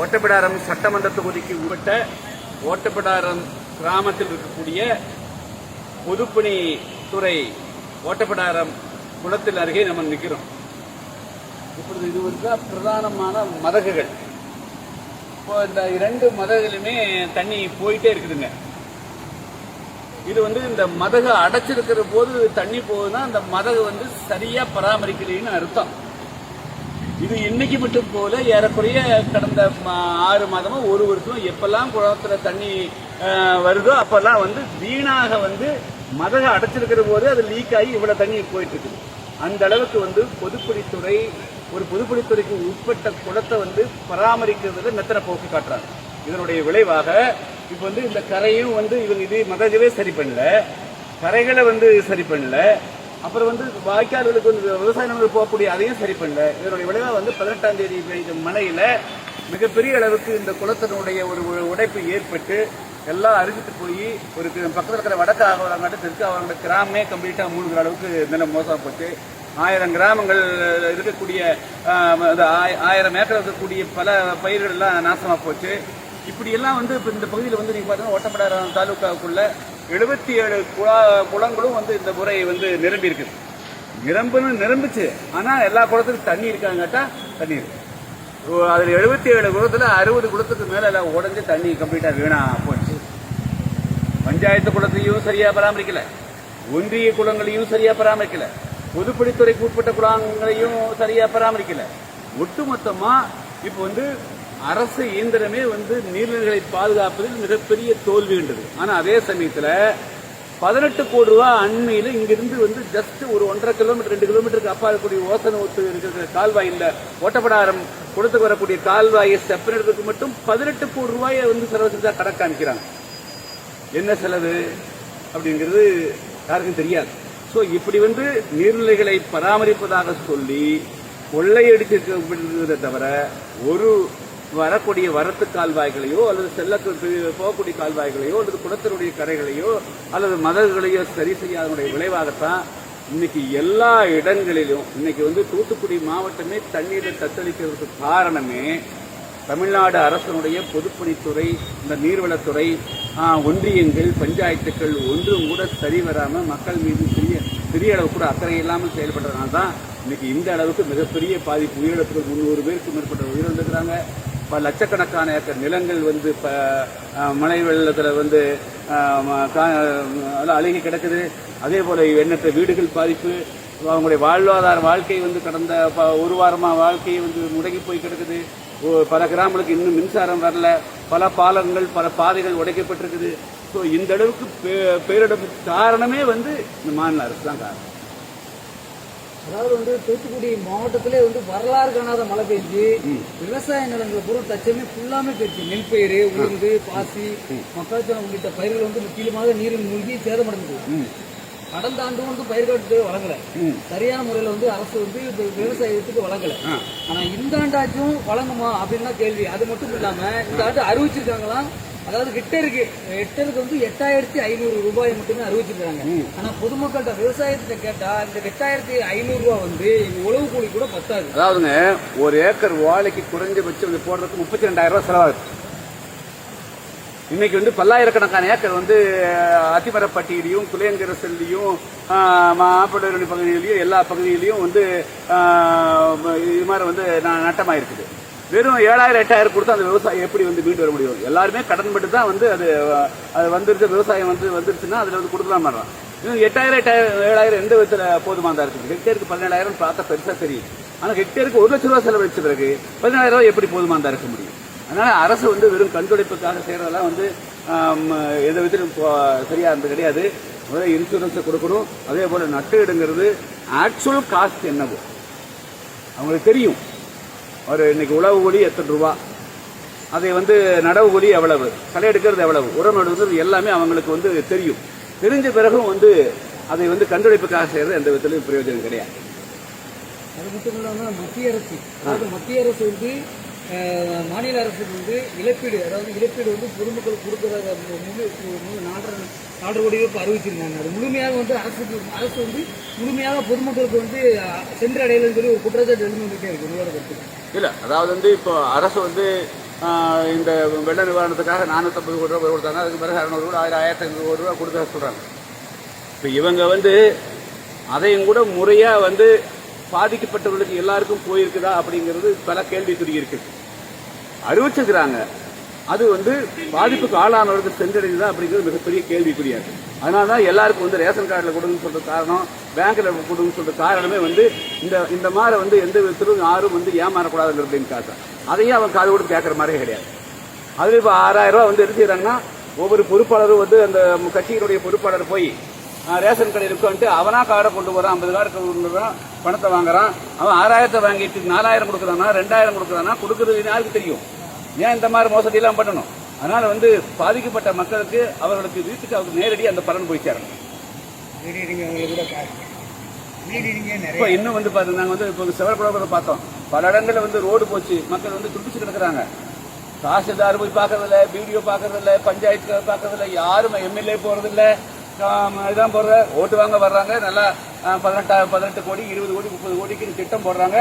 ஓட்டப்பிடாரம் சட்டமன்ற தொகுதிக்கு உட்பட்ட ஓட்டப்பிடாரம் கிராமத்தில் இருக்கக்கூடிய பொதுப்பணி துறை ஓட்டப்பிடாரம் குளத்தில் அருகே நம்ம நிற்கிறோம் இப்பொழுது இது வந்து பிரதானமான மதகுகள். இப்போ இந்த இரண்டு மதகுகளுமே தண்ணி போயிட்டே இருக்குதுங்க. இது வந்து இந்த மதகு அடைச்சிருக்கிற போது தண்ணி போகுதுன்னா அந்த மதகு வந்து சரியா பராமரிக்கலைன்னு அர்த்தம். இது இன்னைக்கு மட்டும் போல ஏறக்குறைய கடந்த ஆறு மாதமா ஒரு வருஷம் எப்பெல்லாம் குளத்துல தண்ணி வருதோ அப்பெல்லாம் வந்து வீணாக வந்து மதக அடைச்சிருக்கிற போது அது லீக் ஆகி இவ்வளவு தண்ணி போயிட்டு இருக்குது அந்த அளவுக்கு வந்து பொதுப்பணித்துறை ஒரு பொதுப்பணித்துறைக்கு உட்பட்ட குளத்தை வந்து பராமரிக்கிறதுல மெத்தனை போக்கு காட்டுறாங்க. இதனுடைய விளைவாக இப்போ வந்து இந்த கரையும் வந்து இவங்க இது மதகவே சரி பண்ணல. கரைகளை வந்து சரி பண்ணல. அப்புறம் வந்து வாய்க்கால்களுக்கு வந்து விவசாய நிலங்கள் போகக்கூடிய அதையும் சரி பண்ணல. இதனுடைய விளைவாக வந்து பதினெட்டாம் தேதி பெய்த மழையில மிகப்பெரிய அளவுக்கு இந்த குளத்தினுடைய ஒரு உடைப்பு ஏற்பட்டு எல்லாம் அரிஞ்சிட்டு போய் ஒரு பக்கத்தில் இருக்கிற வடக்கு ஆகவரங்காட்டு தெற்கு ஆகவரங்க கிராமமே கம்ப்ளீட்டாக மூழ்கிற அளவுக்கு நிலம் மோசமா போச்சு ஆயிரம் கிராமங்கள் இருக்கக்கூடிய ஆயிரம் ஏக்கர் இருக்கக்கூடிய பல பயிர்கள் எல்லாம் நாசமாக போச்சு இப்படியெல்லாம் வந்து இப்போ இந்த பகுதியில் வந்து நீங்கள் பார்த்தீங்கன்னா ஒட்டப்படாரம் தாலுக்காவுக்குள்ள எழுபத்தி ஏழு குழா குளங்களும் வந்து இந்த முறை வந்து நிரம்பி இருக்குது நிரம்புன்னு நிரம்பிச்சு ஆனால் எல்லா குளத்துக்கும் தண்ணி இருக்காங்கட்டா தண்ணி இருக்கு. அதில் எழுபத்தி ஏழு குளத்தில் அறுபது குளத்துக்கு மேலே எல்லாம் உடஞ்சி தண்ணி கம்ப்ளீட்டாக வீணா போச்சு. பஞ்சாயத்து குளத்தையும் சரியாக பராமரிக்கல. ஒன்றிய குளங்களையும் சரியாக பராமரிக்கல. பொதுப்பணித்துறைக்கு உட்பட்ட குளங்களையும் சரியாக பராமரிக்கல. ஒட்டுமொத்தமாக இப்போ வந்து அரசு இயந்திரமே வந்து நீர்நிலைகளை பாதுகாப்பதில் மிகப்பெரிய தோல்வி என்றது ஆனா அதே சமயத்துல பதினெட்டு கோடி ரூபாய் அண்மையில் இங்கிருந்து வந்து ஜஸ்ட் ஒரு ஒன்றரை கிலோமீட்டர் ரெண்டு கிலோமீட்டருக்கு அப்பா இருக்கக்கூடிய ஓசன ஒத்து இருக்கிற கால்வாயில் ஓட்டப்படாரம் கொடுத்து வரக்கூடிய கால்வாயை செப்பனிடுறதுக்கு மட்டும் பதினெட்டு கோடி ரூபாயை வந்து செலவு செஞ்சா கடை காமிக்கிறாங்க. என்ன செலவு அப்படிங்கிறது யாருக்கும் தெரியாது. ஸோ இப்படி வந்து நீர்நிலைகளை பராமரிப்பதாக சொல்லி கொள்ளையடிச்சிருக்கிறத தவிர ஒரு வரக்கூடிய வரத்து கால்வாய்களையோ அல்லது செல்ல போகக்கூடிய கால்வாய்களையோ அல்லது குளத்தினுடைய கரைகளையோ அல்லது மதகுகளையோ சரி செய்யாதனுடைய விளைவாகத்தான் இன்னைக்கு எல்லா இடங்களிலும் இன்னைக்கு வந்து தூத்துக்குடி மாவட்டமே தண்ணீரை தத்தளிக்கிறதுக்கு காரணமே தமிழ்நாடு அரசனுடைய பொதுப்பணித்துறை இந்த நீர்வளத்துறை ஒன்றியங்கள் பஞ்சாயத்துக்கள் ஒன்றும் கூட சரி வராமல் மக்கள் மீது பெரிய பெரிய அளவு கூட அக்கறை இல்லாமல் செயல்படுறதுனால தான் இன்னைக்கு இந்த அளவுக்கு மிகப்பெரிய பாதிப்பு உயிரிழப்புகள் முந்நூறு பேருக்கு மேற்பட்ட உயிரிழந்துக்கிறாங்க லட்சக்கணக்கான ஏக்கர் நிலங்கள் வந்து இப்போ மழை வெள்ளத்தில் வந்து கா- அழுகி கிடக்குது. அதே போல எண்ணற்ற வீடுகள் பாதிப்பு. அவங்களுடைய வாழ்வாதார வாழ்க்கை வந்து கடந்த ப- ஒரு வாரமாக வாழ்க்கையை வந்து முடங்கி போய் கிடக்குது. ஓ- பல கிராமங்களுக்கு இன்னும் மின்சாரம் வரல. பல பாலங்கள் பல பாதைகள் உடைக்கப்பட்டிருக்குது. ஸோ இந்த அளவுக்கு பே- பேரிடருக்கு காரணமே வந்து இந்த மாநில அரசு தான் காரணம். அதாவது வந்து தூத்துக்குடி மாவட்டத்திலே வந்து வரலாறு காணாத மழை பெஞ்சு விவசாய நிலங்கள் பூரா தச்சமே ஃபுல்லாமே போயிடுச்சு. நெல் பயிர் உளுந்து பாசி மக்காச்சோளம் உள்ளிட்ட பயிர்கள் வந்து முக்கியமாக நீரில் மூழ்கி சேதமடைந்தது. கடந்த ஆண்டு வந்து பயிர் காட்டு வழங்கல. சரியான முறையில வந்து அரசு வந்து விவசாயத்துக்கு வழங்கல. ஆனா இந்த ஆண்டாச்சும் வழங்குமா அப்படின்னு தான் கேள்வி. அது மட்டும் இல்லாம இந்த ஆண்டு அறிவிச்சிருக்காங்களாம் அதாவது ஹெக்டருக்கு ஹெக்டருக்கு வந்து எட்டாயிரத்தி ஐநூறு ரூபாய் மட்டுமே அறிவிச்சிருக்காங்க ஆனா பொதுமக்கள்கிட்ட விவசாயத்தை கேட்டா இந்த எட்டாயிரத்தி ஐநூறு ரூபாய் வந்து உழவு கூலி கூட பத்தாது. அதாவதுங்க ஒரு ஏக்கர் வாழைக்கு குறைஞ்சபட்சம் வந்து போடுறதுக்கு முப்பத்தி ரெண்டாயிரம் ரூபாய் செலவாகுது. இன்னைக்கு வந்து பல்லாயிரக்கணக்கான ஏக்கர் வந்து அத்திமரப்பட்டியிலையும் குலையங்கரசல்லையும் மாப்பிள்ளை பகுதியிலையும் எல்லா பகுதியிலையும் வந்து இது மாதிரி வந்து ந- நட்டமாயிருக்குது. வெறும் ஏழாயிரம் எட்டாயிரம் கொடுத்து அந்த விவசாயம் எப்படி வந்து மீண்டு வர முடியும்? எல்லாருமே கடன் பட்டு தான் வந்து அது அது வந்துருச்சு விவசாயம் வந்து வந்துருச்சுன்னா அதில் வந்து கொடுக்கலாம் மாட்டான் இன்னும் எட்டாயிரம் எட்டாயிரம் ஏழாயிரம் எந்த விதத்தில் போதுமானதா இருக்குது ஹெக்டேருக்கு பதினேழாயிரம் பார்த்தா பெருசாக தெரியும். ஆனால் ஹெக்டேருக்கு ஒரு லட்ச ரூபா செலவழிச்ச பிறகு பதினேழாயிரம் ரூபாய் எப்படி போதுமானதாக இருக்க முடியும்? அதனால அரசு வந்து வெறும் கண்துடைப்புக்காக செய்கிறதெல்லாம் வந்து எந்த விதத்திலும் சரியாக இருந்தது கிடையாது. முதல்ல இன்சூரன்ஸை கொடுக்கணும். அதே போல் நட்டு இடுங்கிறது ஆக்சுவல் காஸ்ட் என்னவோ? அவங்களுக்கு தெரியும். ஒரு இன்னைக்கு உழவு கூலி எத்தனை ரூபா? அதை வந்து நடவு கூலி எவ்வளவு? களை எடுக்கிறது எவ்வளவு? உரம் எடுக்கிறது எல்லாமே அவங்களுக்கு வந்து தெரியும். தெரிஞ்ச பிறகும் வந்து அதை வந்து கண்டுபிடிப்புக்காக செய்யறது எந்த விதத்திலும் பிரயோஜனம் கிடையாது. அது மட்டும் இல்லாமல் மத்திய அரசு மத்திய அரசு வந்து மாநில அரசுக்கு வந்து இழப்பீடு அதாவது இழப்பீடு வந்து பொதுமக்களுக்கு கொடுக்கறத முழு முழு நாலரை நாலரை கோடி இப்போ அறிவிச்சிருக்காங்க. அது முழுமையாக வந்து அரசுக்கு அரசு வந்து முழுமையாக பொதுமக்களுக்கு வந்து அஹ், சென்றடையலன்னு சொல்லி ஒரு குற்றச்சாட்டு எழுந்து வந்துட்டே இருக்கு உங்களோட கருத்து. இல்லை அதாவது வந்து இப்போ அரசு வந்து இந்த வெள்ள நிவாரணத்துக்காக நானூற்றம்பது கோடி ரூபாய் கொடுத்தாங்க அதுக்கு பிறகு அறநூறு கோடி ஆயிரம் ஆயிரத்தி ஐநூறு கோடி ரூபா கொடுக்க சொல்கிறாங்க இப்போ இவங்க வந்து அதையும் கூட முறையாக வந்து பாதிக்கப்பட்டவர்களுக்கு எல்லாருக்கும் போயிருக்குதா அப்படிங்கிறது பல கேள்விக்குறி இருக்குது அறிவிச்சிருக்கிறாங்க. அது வந்து பாதிப்புக்கு ஆளானவர்களுக்கு சென்றடையுதா அப்படிங்கிறது மிகப்பெரிய கேள்விக்குறியா இருக்கு. அதனால தான் எல்லாருக்கும் வந்து ரேஷன் கார்டில் கொடுங்கன்னு சொல்ற காரணம் பேங்க்ல கொடுங்கன்னு சொல்ற காரணமே வந்து இந்த இந்த மாதிரி வந்து எந்த விதத்திலும் யாரும் வந்து ஏமாறக்கூடாதுங்கிறது காரணம் அதையும் அவன் காது கூட கேட்கற மாதிரியே கிடையாது. அதுல இப்போ ஆறாயிரம் ரூபாய் வந்து எடுத்துக்கிறாங்கன்னா ஒவ்வொரு பொறுப்பாளரும் வந்து அந்த கட்சியினுடைய பொறுப்பாளர் போய் ரேஷன் கடையில் இருக்கான்ட்டு அவனா கார்டை கொண்டு வரான் ஐம்பது கார்டு கொண்டு வரான் பணத்தை வாங்குறான். அவன் ஆறாயிரத்தை வாங்கிட்டு நாலாயிரம் கொடுக்குறானா ரெண்டாயிரம் கொடுக்குறானா கொடுக்கறது யாருக்கு தெரியும். ஏன் இந்த மாதிரி மோசடி எல்லாம் பண்ணணும்? அதனால வந்து பாதிக்கப்பட்ட மக்களுக்கு அவர்களுக்கு வீட்டுக்கு அவருக்கு நேரடி அந்த பலன் போய் சேரணும். கூட இப்போ இன்னும் வந்து பாருங்க நாங்கள் வந்து இப்போ செவரக்குளத்தில் பார்த்தோம். பல இடங்களில் வந்து ரோடு போச்சு மக்கள் வந்து துடிச்சு கிடக்குறாங்க. தாசில்தார் போய் பார்க்கறதில்ல பிடிஓ பார்க்கறதில்ல பஞ்சாயத்து பார்க்கறதில்ல யாரும் எம்எல்ஏ போறதில்ல. இதான் போடுற ஓட்டு வாங்க வர்றாங்க. நல்லா பதினெட்டா பதினெட்டு கோடி இருபது கோடி முப்பது கோடிக்கு திட்டம் போடுறாங்க.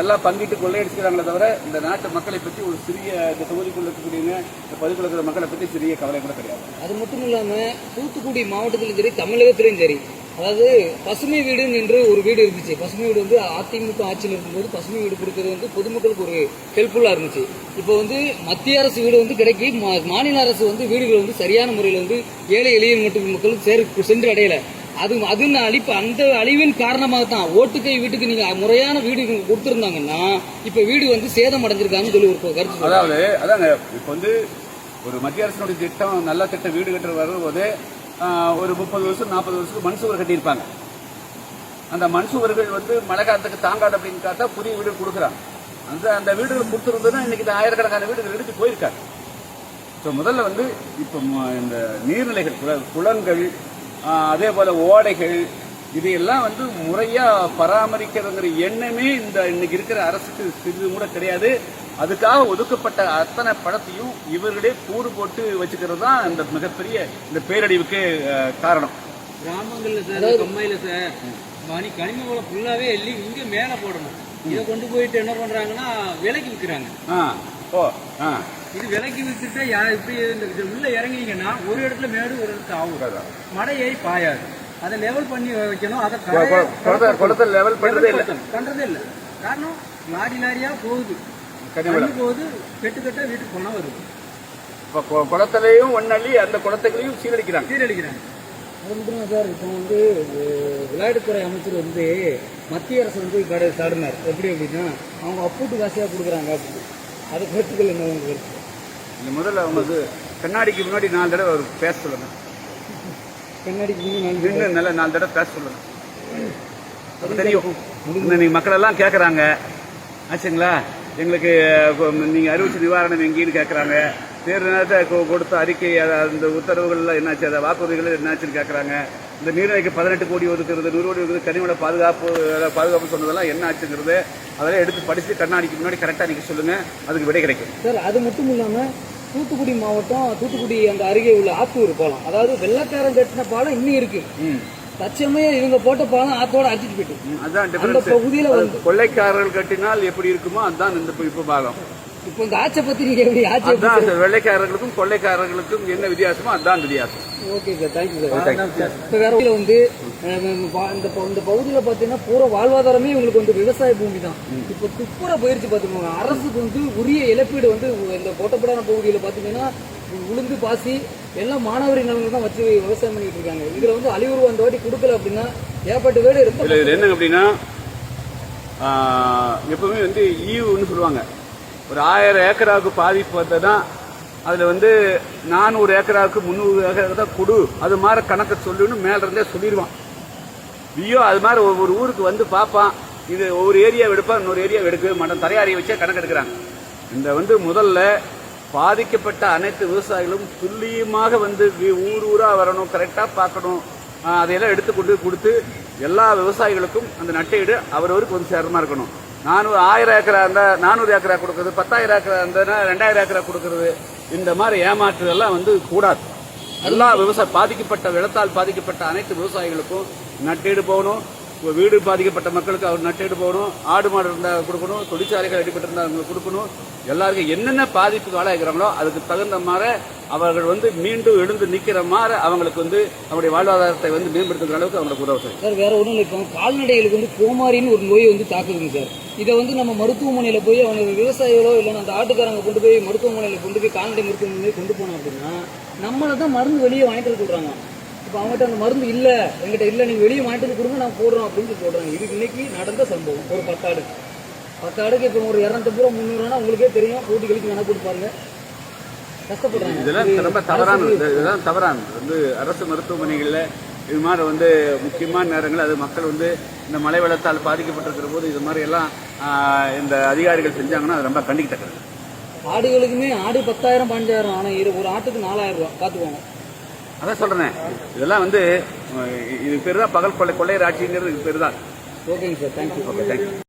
எல்லாம் பங்கிட்டு கொள்ளையடிச்சுக்கிறாங்களே தவிர இந்த நாட்டு மக்களை பற்றி ஒரு சிறிய இந்த தொகுதிக்குள்ள இருக்கக்கூடிய இந்த பகுதிக்குள்ள இருக்கிற மக்களை பற்றி சிறிய கவலை கூட கிடையாது. அது மட்டும் இல்லாமல் தூத்துக்குடி மாவட்டத்திலும் சரி தமிழகத்திலும் சரி அதாவது பசுமை வீடுன்னு என்று ஒரு வீடு இருந்துச்சு. பசுமை வீடு வந்து அதிமுக ஆட்சியில் இருக்கும்போது பசுமை வீடு கொடுக்கறது வந்து பொதுமக்களுக்கு ஒரு ஹெல்ப்ஃபுல்லாக இருந்துச்சு. இப்போ வந்து மத்திய அரசு வீடு வந்து கிடைக்கி மா- மாநில அரசு வந்து வீடுகள் வந்து சரியான முறையில் வந்து ஏழை எளிய மட்டும் மக்களுக்கு சேர் சென்று அடையலை. அது அது அழிப்பு அந்த அழிவின் காரணமாக தான் ஓட்டுக்கை வீட்டுக்கு நீங்க முறையான வீடு கொடுத்துருந்தாங்கன்னா இப்ப வீடு வந்து சேதம் அடைஞ்சிருக்காங்கன்னு சொல்லி ஒரு கருத்து அதாவது அதாங்க இப்போ வந்து ஒரு மத்திய அரசினுடைய திட்டம் நல்ல திட்டம் வீடு கட்டுற வரும்போது ஒரு முப்பது வருஷம் நாற்பது வருஷத்துக்கு மண் சுவர் கட்டியிருப்பாங்க. அந்த மண் சுவர்கள் வந்து மழை காலத்துக்கு தாங்காது அப்படின்னு பார்த்தா புதிய வீடு கொடுக்குறாங்க. அந்த அந்த வீடுகள் கொடுத்துருந்ததுன்னா இன்னைக்கு இந்த ஆயிரக்கணக்கான வீடுகள் எடுத்து போயிருக்காங்க. ஸோ முதல்ல வந்து இப்போ இந்த நீர்நிலைகள் குள- குளங்கள் அதே போல் ஓடைகள் இதையெல்லாம் வந்து முறையாக பராமரிக்கிறதுங்கிற எண்ணமே இந்த இன்னைக்கு இருக்கிற அரசுக்கு சிறிது கூட கிடையாது. அதுக்காக ஒதுக்கப்பட்ட அத்தனை பணத்தையும் இவர்களே கூறு போட்டு வச்சுக்கிறது தான் இந்த மிகப்பெரிய இந்த பேரழிவுக்கு காரணம் கிராமங்கள்ல சார் கம்மாயில சார் மணி கனிம வளம் ஃபுல்லாவே எள்ளி இங்க மேல போடணும் இதை கொண்டு போயிட்டு என்ன பண்றாங்கன்னா விலைக்கு விற்கிறாங்க ஓ ஆ இது விலைக்கு வித்துட்டா இப்படி இந்த உள்ள இறங்கினீங்கன்னா ஒரு இடத்துல மேடு ஒரு இடத்துல ஆகும் மடை ஏறி பாயாது அதை லெவல் பண்ணி வைக்கணும் அதை குளத்தை லெவல் பண்றதே இல்லை பண்றதே இல்ல காரணம் லாரி லாரியா போகுது கனிமலை தண்ணி போகுது கெட்டு கெட்ட வீட்டுக்கு பணம் வருது. இப்போ குளத்திலையும் ஒன்னள்ளி அந்த குளத்துகளையும் சீரழிக்கிறாங்க. சீரழிக்கிறாங்க. அது சார் இப்போ வந்து விளையாட்டுத்துறை அமைச்சர் வந்து மத்திய அரசு வந்து கடை தடுனார் எப்படி அப்படின்னா அவங்க அப்பூட்டு காசியாக கொடுக்குறாங்க அப்படின்னு. அது கருத்துக்கள் என்ன உங்க கருத்து? இந்த முதல்ல அவங்க வந்து கண்ணாடிக்கு முன்னாடி நாலு தடவை அவர் பேச சொல்லுங்க. கண்ணாடிக்கு முன்னாடி நின்று நல்ல நாலு தடவை பேச அப்ப தெரியும். இன்னைக்கு மக்கள் எல்லாம் கேட்குறாங்க ஆச்சுங்களா? எங்களுக்கு அஹ், நீங்க அறிவிச்ச நிவாரணம் எங்கேன்னு கேட்குறாங்க தேர்தல் நேரத்தை கொடுத்த அறிக்கை அத- அந்த உத்தரவுகள்லாம் என்னாச்சு அந்த வாக்குறுதிகள் என்னாச்சுன்னு கேட்குறாங்க இந்த நீர்நிலைக்கு பதினெட்டு கோடி ஒதுக்குறது நூறு கோடி ஒதுக்குறது கனிமல பாதுகாப்பு பாதுகாப்பு சொன்னதெல்லாம் என்ன ஆச்சுங்கிறது அதெல்லாம் எடுத்து படிச்சு கண்ணாடிக்கு முன்னாடி கரெக்டாக நீங்க சொல்லுங்க அதுக்கு விடை கிடைக்கும். சார் அது மட்டும் இல்லாமல் தூத்துக்குடி மாவட்டம் தூத்துக்குடி அந்த அருகே உள்ள ஆத்தூர் பாலம். அதாவது வெள்ளக்காரன் கட்டின பாலம் இன்னும் இருக்கு. தச்சமயம் இவங்க போட்ட பாலம் ஆத்தோட அடிச்சிட்டு போயிட்டு. அதான் அந்த பகுதியில வந்து கொள்ளைக்காரர்கள் கட்டினால் எப்படி இருக்குமோ அதான் இந்த இப்ப- பாலம் இப்போ இந்த ஆட்சியை பத்தி நீங்க எப்படி ஆட்சியை அதான் அந்த வெள்ளைக்காரர்களுக்கும் கொள்ளைக்காரர்களுக்கும் என்ன வித்தியாசமோ அதான் வித்தியாசம். ஓகே சார் தேங்க்யூ சார் இப்போ வேற வந்து இந்த இந்த பகுதியில் பார்த்தீங்கன்னா பூரா வாழ்வாதாரமே உங்களுக்கு வந்து விவசாய பூமி தான் இப்போ துப்புரா போயிருச்சு பார்த்துக்கோங்க அரசுக்கு வந்து உரிய இழப்பீடு வந்து இந்த கோட்டப்படான பகுதியில் பார்த்தீங்கன்னா உளுந்து பாசி எல்லாம் மாணவரி நிலங்கள் தான் வச்சு விவசாயம் பண்ணிட்டு இருக்காங்க. இதுல வந்து அழிவுருவா அந்த வாட்டி கொடுக்கல அப்படின்னா ஏற்பட்ட வீடு ரொம்ப இதுல என்ன அப்படின்னா எப்பவுமே வந்து ஈவுன்னு சொல்லுவாங்க. ஒரு ஆயிரம் ஏக்கராவுக்கு பாதிப்பு வந்ததுன்னா அதுல வந்து நானூறு ஏக்கராவுக்கு முந்நூறு ஏக்கராவுக்கு தான் கொடு. அது மாதிரி கணக்கை சொல்லுன்னு மேல இருந்தே சொல்லிடுவான். வியோ அது மாதிரி ஒவ்வொரு ஊருக்கு வந்து பார்ப்பான். இது ஒவ்வொரு ஏரியா எடுப்பான் இன்னொரு ஏரியா எடுக்கவே மாட்டோம் தரையாரியை வச்சே கணக்கு எடுக்கிறாங்க இந்த வந்து முதல்ல பாதிக்கப்பட்ட அனைத்து விவசாயிகளும் துல்லியமாக வந்து ஊர் ஊராக வரணும் கரெக்டாக பார்க்கணும். அதையெல்லாம் எடுத்து கொண்டு கொடுத்து எல்லா விவசாயிகளுக்கும் அந்த நட்டையீடு அவரவருக்கு வந்து சேரமாக இருக்கணும். நானூறு ஆயிரம் ஏக்கரா இருந்தால் நானூறு ஏக்கரா கொடுக்குறது பத்தாயிரம் ஏக்கரா இருந்தால் ரெண்டாயிரம் ஏக்கரா கொடுக்குறது. இந்த மாதிரி ஏமாற்றுதெல்லாம் வந்து கூடாது. எல்லா விவசாய பாதிக்கப்பட்ட வெள்ளத்தால் பாதிக்கப்பட்ட அனைத்து விவசாயிகளுக்கும் நட்டீடு போகணும். வீடு பாதிக்கப்பட்ட மக்களுக்கு அவர் நட்டேடு போகணும். ஆடு மாடு இருந்தால் கொடுக்கணும். தொழிற்சாலைகள் அடிபட்டிருந்தா அவங்களுக்கு கொடுக்கணும். எல்லாருக்கும் என்னென்ன பாதிப்புக்கு ஆளாகிறாங்களோ அதுக்கு தகுந்த மாதிரி அவர்கள் வந்து மீண்டும் எழுந்து நிற்கிற மாதிரி அவங்களுக்கு வந்து அவருடைய வாழ்வாதாரத்தை வந்து மேம்படுத்துகிற அளவுக்கு அவங்களுக்கு உதவு சார் சார் வேற ஒன்றும் இல்லை. இப்போ கால்நடைகளுக்கு வந்து கோமாரின்னு ஒரு நோய் வந்து தாக்குதுங்க சார். இதை வந்து நம்ம மருத்துவமனையில் போய் அவங்க விவசாயிகளோ இல்லைன்னா அந்த ஆட்டுக்காரங்க கொண்டு போய் மருத்துவமனையில் கொண்டு போய் கால்நடை மருத்துவமனையில் கொண்டு போனோம் அப்படின்னா நம்மளை தான் மருந்து வெளியே வாங்கிட்டு கொடுறாங்க சொல்கிறாங்க இப்போ அவங்ககிட்ட அந்த மருந்து இல்லை எங்கிட்ட இல்லை நீங்கள் வெளியே வாங்கிட்டு வந்து கொடுங்க நான் போடுறோம் அப்படின்னு சொல்கிறாங்க இது இன்னைக்கு நடந்த சம்பவம் ஒரு பத்தாடு பத்தாடுக்கு இப்போ ஒரு இரநூத்தம்பது ரூபா முந்நூறுனா உங்களுக்கே தெரியும் கூட்டி கழிச்சு வேணா போட்டு பாருங்க கஷ்டப்படுறாங்க. இதெல்லாம் ரொம்ப தவறானது. இது- இதெல்லாம் தவறானது. வந்து அரசு மருத்துவமனைகளில் இது மாதிரி வந்து முக்கியமான நேரங்கள் அது மக்கள் வந்து இந்த மழை வெள்ளத்தால் பாதிக்கப்பட்டிருக்கிற போது இது மாதிரி எல்லாம் இந்த அதிகாரிகள் செஞ்சாங்கன்னா அது ரொம்ப கண்டிக்கத்தக்கது. ஆடுகளுக்குமே ஆடு பத்தாயிரம் பதினஞ்சாயிரம் ஆனால் இரு ஒரு ஆட்டுக்கு நாலாயிரம் ரூபா பார்த்துக்கோங்க. அதான் சொல்றேனே. இதெல்லாம் வந்து இது பேர் தான் பகல் கொள்ளை கொள்ளையர் ஆட்சிங்கிறது இது பேர் தான் ஓகேங்க சார் தேங்க்யூ ஓகே தேங்க்யூ